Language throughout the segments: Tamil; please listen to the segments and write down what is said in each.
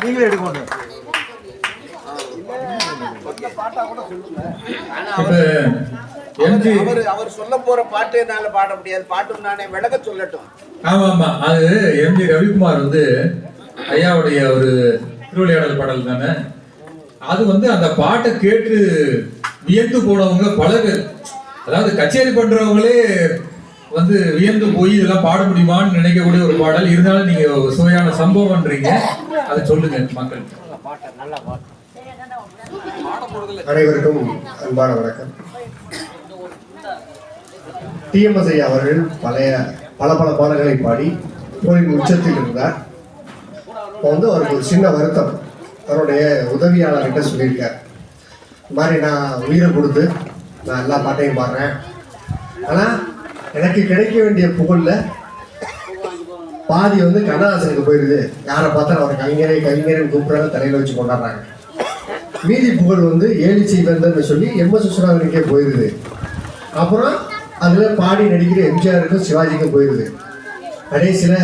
நீங்களே எடுக்கணும் இப்ப எம்ஜி அவர் அவர் சொல்ல போற பாட்டு என்னால பாட முடியாது. பாட்டும் நானே விளக்க சொல்லட்டும். ஆமா ஆமா. அது எம்ஜி ரவிக்குமார் வந்து ஐயாவுடைய ஒரு திருவிளையாடல் பாடல் தானே? அது வந்து அந்த பாட்டை கேட்டு வியந்து போனவங்க பல பேர். அதாவது கச்சேரி பண்றவங்களே வந்து வியந்து போய் இதெல்லாம் பாட முடியுமான்னு நினைக்கக்கூடிய ஒரு பாடல். இருந்தாலும் நீங்க சுவையான சம்பவம்ன்றீங்க அதை சொல்லுங்க மக்கள். அனைவருக்கும் அன்பான வணக்கம். டிஎம்எஸ் ஐயா அவர்கள் பழைய பல பல பாடல்களை பாடி புகழின் உச்சத்தில் இருந்தார். இப்போ வந்து அவருக்கு ஒரு சின்ன வருத்தம். அவருடைய உதவியாளர்கிட்ட சொல்லியிருக்கார். இந்த மாதிரி நான் உயிரை கொடுத்து நான் எல்லா பாட்டையும் பாடுறேன். ஆனால் எனக்கு கிடைக்க வேண்டிய புகழில் பாதி வந்து கண்ணதாசனுக்கு போயிருது. யாரை பார்த்தா அவர் கவிஞரை கவிஞரன் கூப்பிட்றாங்க தலையில் வச்சு கொண்டாடுறாங்க. மீதி புகழ் வந்து ஏலிச்சி வந்தன்னு சொல்லி எம் எஸ் விஸ்வநாதனுக்கே போயிருது. அப்புறம் அதில் பாடி நடிக்கிற எம்ஜிஆருக்கும் சிவாஜிக்கும் போயிருது. கடைசியில்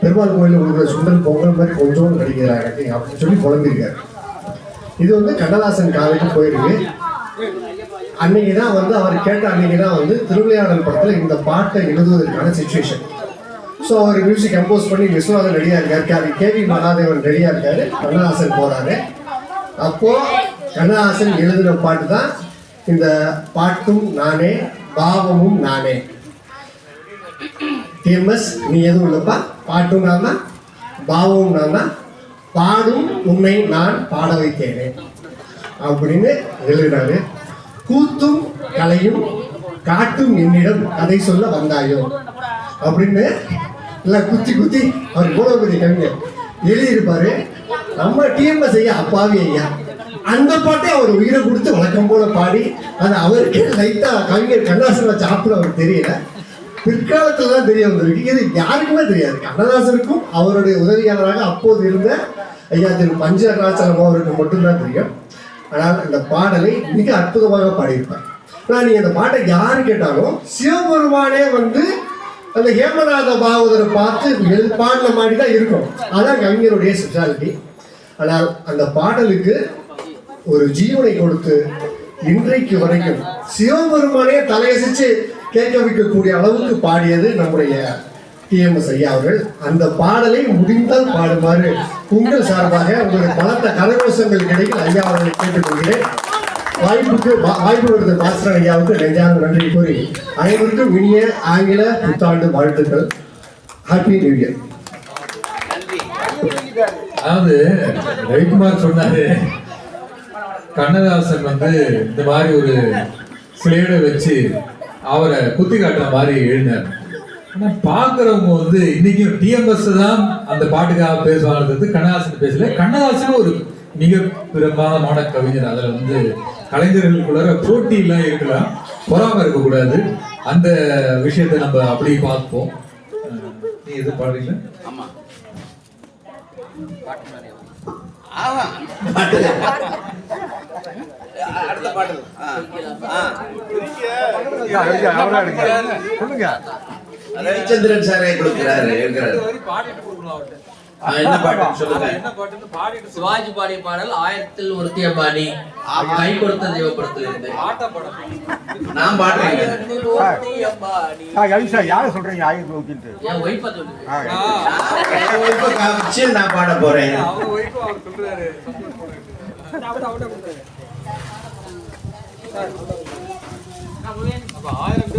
பெருமாள் கோயிலில் கொடுக்குற சுண்டல் பொங்கல் மாதிரி கொஞ்சோண்டு நடிக்கிறாங்க எனக்கு அப்படின்னு சொல்லி குழம்பிருக்காரு இது வந்து கண்ணதாசன் காலைக்கு போயிருக்கு. அன்னைக்கு தான் வந்து அவர் கேட்ட அன்னைக்கு தான் வந்து திருவிளையாடல் படத்தில் இந்த பாட்டை எழுதுவதற்கான சுச்சுவேஷன் ஸோ அவர் மியூசிக் கம்போஸ் பண்ணி விஸ்வநாதன் ரெடியாக இருக்காரு. கேவி மகாதேவன் ரெடியாக இருக்காரு. கண்ணதாசன் போகிறாரு அப்போ கண்ணதாசன் எழுதின பாட்டு தான் இந்த பாட்டும் நானே பாவமும் நானே. டிஎம்எஸ் நீ எதுவும் இல்லைப்பா? பாட்டும் நான் தான் பாவமும் நான் தான் பாடும் உண்மை நான் பாட வைத்தேனே. அப்படின்னு எழுதினாரு கூத்தும் கலையும் காட்டும் என்னிடம் கதை சொல்ல வந்தாயோ? அப்படின்னு எல்லாம் குத்தி குத்தி அவர் கூட பெரிய கவிஞர். எழுதியிருப்பாரு நம்ம டிஎம்எஸ் ஐயா அப்பாவி ஐயா. அந்த பாட்டை அவர் உயிரை கொடுத்து வழக்கம் போல பாடி அது அவருக்கு லைட்டா கவிஞர் கண்ணாசன் சாப்பிட அவருக்கு தெரியல. பிற்காலத்துல தான் தெரிய வந்திருக்கு. இது யாருக்குமே தெரியாது. கண்ணதாசனுக்கும் அவருடைய உதவியாளராக அப்போது இருந்த ஐயா திரு பஞ்சராச்சலம் அவருக்கு மட்டும்தான் தெரியும். ஆனால் அந்த பாடலை மிக அற்புதமாக பாடியிருப்பார். ஆனால் நீங்கள் அந்த பாட்டை யார் கேட்டாலும் சிவபெருமானே வந்து அந்த ஹேமநாத பாகவதரை பார்த்து எழு பாடின மாதிரி தான் இருக்கும். அதான் கவிஞருடைய ஸ்பெஷாலிட்டி ஆனால் அந்த பாடலுக்கு ஒரு ஜீவனை கொடுத்து இன்றைக்கு வரைக்கும் சிவபெருமானே தலையசிச்சு கேட்க வைக்கக்கூடிய அளவுக்கு பாடியது நம்முடைய டிஎம்எஸ் ஐயா அவர்கள் அந்த பாடலை முடிந்தால் பாடுமாறு உங்கள் சார்பாக உங்களுக்கு பலத்த கரகோஷங்கள் கிடைக்கும் ஐயா அவர்களை கேட்டுக்கொள்கிறேன். வாய்ப்புக்கு வாய்ப்பு வருது பாஸ்கரன் ஐயாவுக்கு நெஞ்சார்ந்த நன்றி கூறி அனைவருக்கும் இனிய ஆங்கில புத்தாண்டு வாழ்த்துக்கள். ஹாப்பி நியூ இயர் அதாவது ரவிக்குமார் சொன்னாரு கண்ணதாசன் வந்து இந்த மாதிரி ஒரு சிலையோட வச்சு அவரை குத்தி காட்டுற மாதிரி எழுதினார். ஆனா பாக்குறவங்க வந்து இன்னைக்கும் டிஎம்எஸ் தான் அந்த பாட்டுக்காக பேசுவாங்க கண்ணதாசன் பேசல. கண்ணதாசன் ஒரு மிக பிரமாதமான கவிஞர். அதுல வந்து கலைஞர்களுக்குள்ள போட்டி எல்லாம் இருக்கலாம் பொறாம இருக்கக்கூடாது. அந்த விஷயத்தை நம்ம அப்படி பார்ப்போம். நீ எது பாடுறீங்களா? ஆமா. ஆஹா. பாட்டு அடுத்த எடுங்க சொல்லுங்க. ரவிச்சந்திரன் சாரே கொடுக்கிறாரு என்ன பாட்டு சொல்லுங்க. சிவாஜி பாடிய பாடல் ஆயிரத்தில் ஒருத்திய பாடி கை கொடுத்த தெய்வப்படத்தில் இருந்து நான் பாடுறேன். யாரை சொல்றீங்க? ஆயிரத்தி நூற்றின்ட்டு என் ஒய்ஃபா காமிச்சு நான் பாட போறேன். ஆயிரம்